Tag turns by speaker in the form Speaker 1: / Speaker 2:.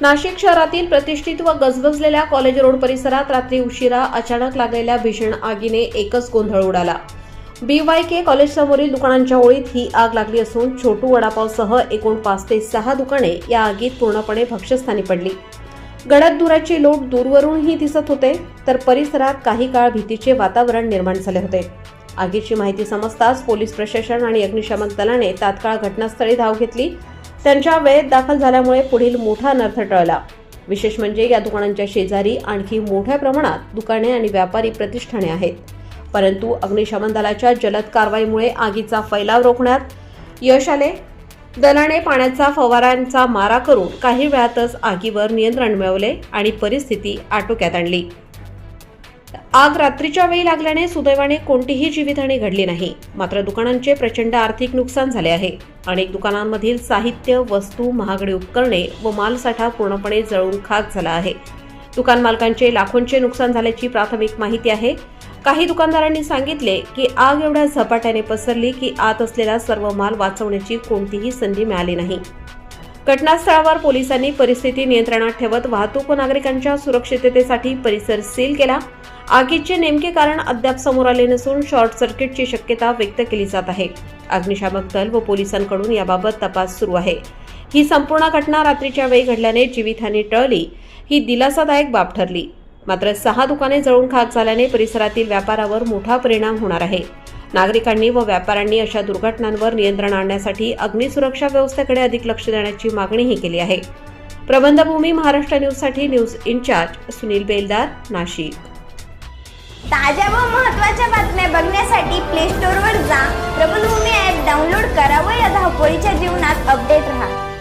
Speaker 1: नाशिक शहरातील प्रतिष्ठित व गजबजलेल्या कॉलेज रोड परिसरात रात्री उशिरा अचानक लागलेल्या भीषण आगीने एकच गोंधळ उडाला. बी वाय के कॉलेज समोरील दुकानांच्या ओळीत ही आग लागली असून छोटू वडापावसह एकूण पाच ते सहा दुकाने या आगीत पूर्णपणे भक्ष्यस्थानी पडली. गडद धुराची लोट दूरवरूनही दिसत होते तर परिसरात काही काळ भीतीचे वातावरण निर्माण झाले होते. आगीची माहिती समजताच पोलीस प्रशासन आणि अग्निशामक दलाने तात्काळ घटनास्थळी धाव घेतली त्यांच्या वेळेत दाखल झाल्यामुळे पुढील मोठा अनर्थ टळला. विशेष म्हणजे या दुकानांच्या शेजारी आणखी मोठ्या प्रमाणात दुकाने आणि व्यापारी प्रतिष्ठाने आहेत. परंतु अग्निशमन दलाच्या जलद कारवाईमुळे आगीचा फैलाव रोखण्यात यश आले. दलाने पाण्याचा फवारांचा मारा करून काही वेळातच आगीवर नियंत्रण मिळवले आणि परिस्थिती आटोक्यात आणली. आग रात्रीच्या वेळी लागल्याने सुदैवाने कोणतीही जीवितहानी घडली नाही. मात्र दुकानांचे प्रचंड आर्थिक नुकसान झाले आहे. अनेक दुकानांमधील साहित्य वस्तू महागडी उपकरणे व मालसाठा पूर्णपणे जळून खाक झाला आहे. दुकान मालकांचे लाखोंचे नुकसान झाल्याची प्राथमिक माहिती आहे. काही दुकानदारांनी सांगितले की आग एवढ्या झपाट्याने पसरली की आत असलेला सर्व माल वाचवण्याची कोणतीही संधी मिळाली नाही. घटनास्थळावर पोलिसांनी परिस्थिती नियंत्रणात ठेवत वाहतूक व नागरिकांच्या सुरक्षिततेसाठी परिसर सील केला. आगीचे नेमके कारण अद्याप समोर आले नसून शॉर्ट सर्किटची शक्यता व्यक्त केली जात आहे. अग्निशामक दल व पोलिसांकडून याबाबत तपास सुरू आहे. ही संपूर्ण घटना रात्रीच्या वेळी घडल्याने जीवितहानी टळली. ही दिलासादायक बाब ठरली. मात्र सहा दुकाने जळून खाक झाल्याने परिसरातील व्यापारावर मोठा परिणाम होणार आहे. नागरिकांनी व व्यापाऱ्यांनी अशा दुर्घटनांवर नियंत्रण आणण्यासाठी अग्निसुरक्षा व्यवस्थेकडे अधिक लक्ष देण्याची मागणीही केली आहे. प्रबंधभूमी महाराष्ट्र न्यूजसाठी न्यूज इन्चार्ज सुनील बेलदार नाशिक.
Speaker 2: ताज्या व महत्त्वाच्या बातम्या बघण्यासाठी प्ले स्टोअरवर जा. प्रबलभूमी ॲप डाउनलोड करा व या धावपळीच्या जीवनात अपडेट राहा.